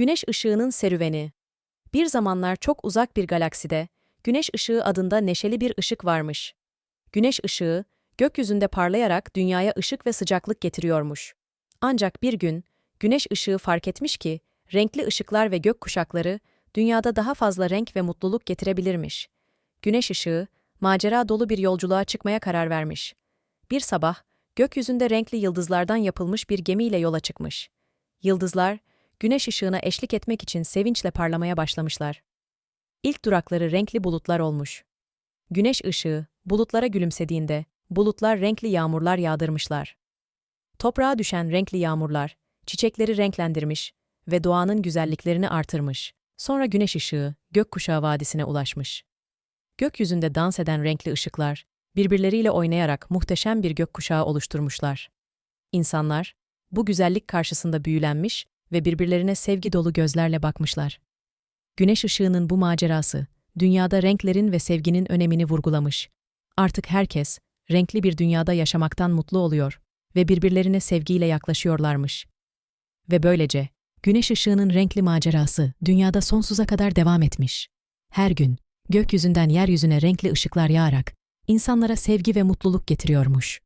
Güneş ışığının serüveni. Bir zamanlar çok uzak bir galakside, güneş ışığı adında neşeli bir ışık varmış. Güneş ışığı, gökyüzünde parlayarak dünyaya ışık ve sıcaklık getiriyormuş. Ancak bir gün, güneş ışığı fark etmiş ki, renkli ışıklar ve gök kuşakları, dünyada daha fazla renk ve mutluluk getirebilirmiş. Güneş ışığı, macera dolu bir yolculuğa çıkmaya karar vermiş. Bir sabah, gökyüzünde renkli yıldızlardan yapılmış bir gemiyle yola çıkmış. Yıldızlar, güneş ışığına eşlik etmek için sevinçle parlamaya başlamışlar. İlk durakları renkli bulutlar olmuş. Güneş ışığı, bulutlara gülümsediğinde, bulutlar renkli yağmurlar yağdırmışlar. Toprağa düşen renkli yağmurlar, çiçekleri renklendirmiş ve doğanın güzelliklerini artırmış. Sonra güneş ışığı, gökkuşağı vadisine ulaşmış. Gökyüzünde dans eden renkli ışıklar, birbirleriyle oynayarak muhteşem bir gökkuşağı oluşturmuşlar. İnsanlar, bu güzellik karşısında büyülenmiş ve birbirlerine sevgi dolu gözlerle bakmışlar. Güneş ışığının bu macerası, dünyada renklerin ve sevginin önemini vurgulamış. Artık herkes, renkli bir dünyada yaşamaktan mutlu oluyor ve birbirlerine sevgiyle yaklaşıyorlarmış. Ve böylece, güneş ışığının renkli macerası dünyada sonsuza kadar devam etmiş. Her gün, gökyüzünden yeryüzüne renkli ışıklar yağarak, insanlara sevgi ve mutluluk getiriyormuş.